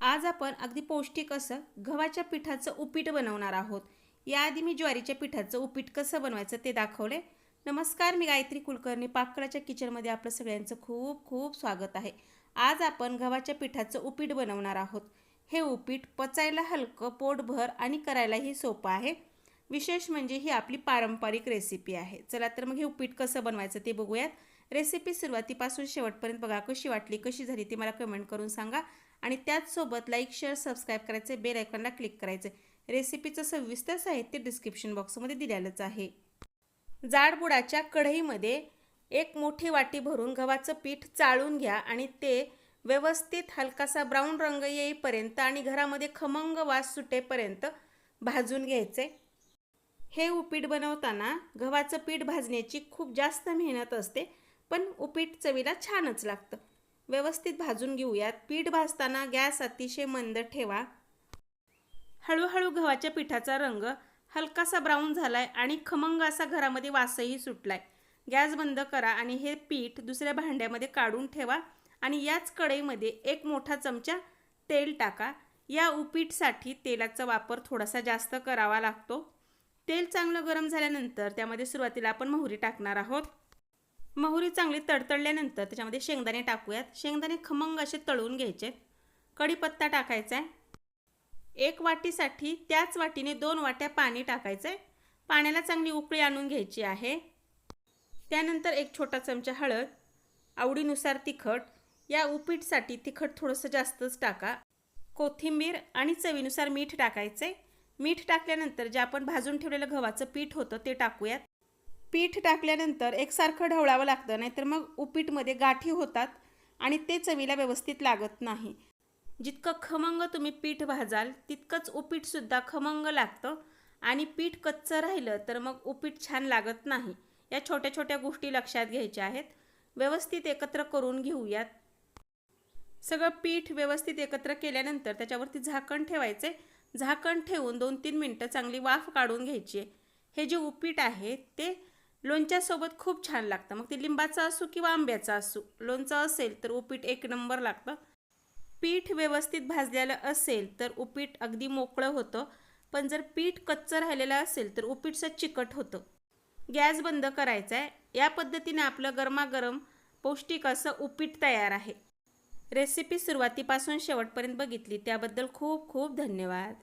आज आपण अगदी पौष्टिक असं गव्हाच्या पिठाचं उपीट बनवणार आहोत. याआधी मी ज्वारीच्या पिठाचं उपीट कसं बनवायचं ते दाखवले. नमस्कार मी गायत्री कुलकर्णी. पाककळाच्या किचनमध्ये आपलं सगळ्यांचं खूप खूप स्वागत आहे. आज आपण गव्हाच्या पिठाचं उपीट बनवणार आहोत. हे उपीट पचायला हलकं पोटभर आणि करायलाही सोपं आहे. विशेष म्हणजे ही आपली पारंपरिक रेसिपी आहे. चला तर मग हे उपीट कसं बनवायचं ते बघूयात. रेसिपी सुरुवातीपासून शेवटपर्यंत बघा कशी वाटली कशी झाली ती मला कमेंट करून सांगा. आणि त्याचसोबत लाईक शेअर सबस्क्राईब करायचे बेल आयकॉनला क्लिक करायचे रेसिपीचं सविस्तर साहित्य डिस्क्रिप्शन बॉक्समध्ये दिलेलंच आहे. जाडबुडाच्या कढईमध्ये एक मोठी वाटी भरून गव्हाचं पीठ चाळून घ्या आणि ते व्यवस्थित हलकासा ब्राऊन रंग येईपर्यंत आणि घरामध्ये खमंग वास सुटेपर्यंत भाजून घ्यायचे. हे उपीट बनवताना गव्हाचं पीठ भाजण्याची खूप जास्त मेहनत असते पण उपीट चवीला छानच लागतं. व्यवस्थित भाजून घेऊयात. पीठ भाजताना गॅस अतिशय मंद ठेवा. हळूहळू गव्हाच्या पिठाचा रंग हलकासा ब्राऊन झालाय आणि खमंग असा घरामध्ये वासही सुटलाय. गॅस बंद करा आणि हे पीठ दुसऱ्या भांड्यामध्ये काढून ठेवा आणि याच कढईमध्ये एक मोठा चमचा तेल टाका. या उपीटसाठी तेलाचा वापर थोडासा जास्त करावा लागतो. तेल चांगलं गरम झाल्यानंतर त्यामध्ये सुरुवातीला आपण मोहरी टाकणार आहोत. मोहरी चांगली तडतडल्यानंतर त्याच्यामध्ये शेंगदाणे टाकूयात. शेंगदाणे खमंग असे तळून घ्यायचे. कढीपत्ता टाकायचा आहे. एक वाटीसाठी त्याच वाटीने दोन वाट्या पाणी टाकायचं आहे पाण्याला चांगली उकळी आणून घ्यायची आहे. त्यानंतर एक छोटा चमचा हळद आवडीनुसार तिखट. या उपीटसाठी तिखट थोडंसं जास्तच टाका. कोथिंबीर आणि चवीनुसार मीठ टाकायचं आहे मीठ टाकल्यानंतर जे आपण भाजून ठेवलेलं गव्हाचं पीठ होतं ते टाकूयात. पीठ टाकल्यानंतर एकसारखं ढवळावं लागतं नाहीतर मग उपीटमध्ये गाठी होतात आणि ते चवीला व्यवस्थित लागत नाही. जितकं खमंग तुम्ही पीठ भाजाल तितकंच उपीटसुद्धा खमंग लागतं आणि पीठ कच्चं राहिलं तर मग उपीट छान लागत नाही. या छोट्या छोट्या गोष्टी लक्षात घ्यायच्या आहेत. व्यवस्थित एकत्र करून घेऊयात. सगळं पीठ व्यवस्थित एकत्र केल्यानंतर त्याच्यावरती झाकण ठेवायचे. झाकण ठेवून दोन तीन मिनटं चांगली वाफ काढून घ्यायची हे जे उपीट आहे ते लोणच्यासोबत खूप छान लागतं. मग ते लिंबाचं असू किंवा आंब्याचं असू लोणचं असेल तर उपीट एक नंबर लागतं. पीठ व्यवस्थित भाजलेलं असेल तर उपीट अगदी मोकळं होतं. पण जर पीठ कच्चं राहिलेलं असेल तर उपीटचं चिकट होतं. गॅस बंद करायचा आहे या पद्धतीने आपलं गरमागरम पौष्टिक असं उपीट तयार आहे. रेसिपी सुरुवातीपासून शेवटपर्यंत बघितली. त्याबद्दल खूप खूप धन्यवाद.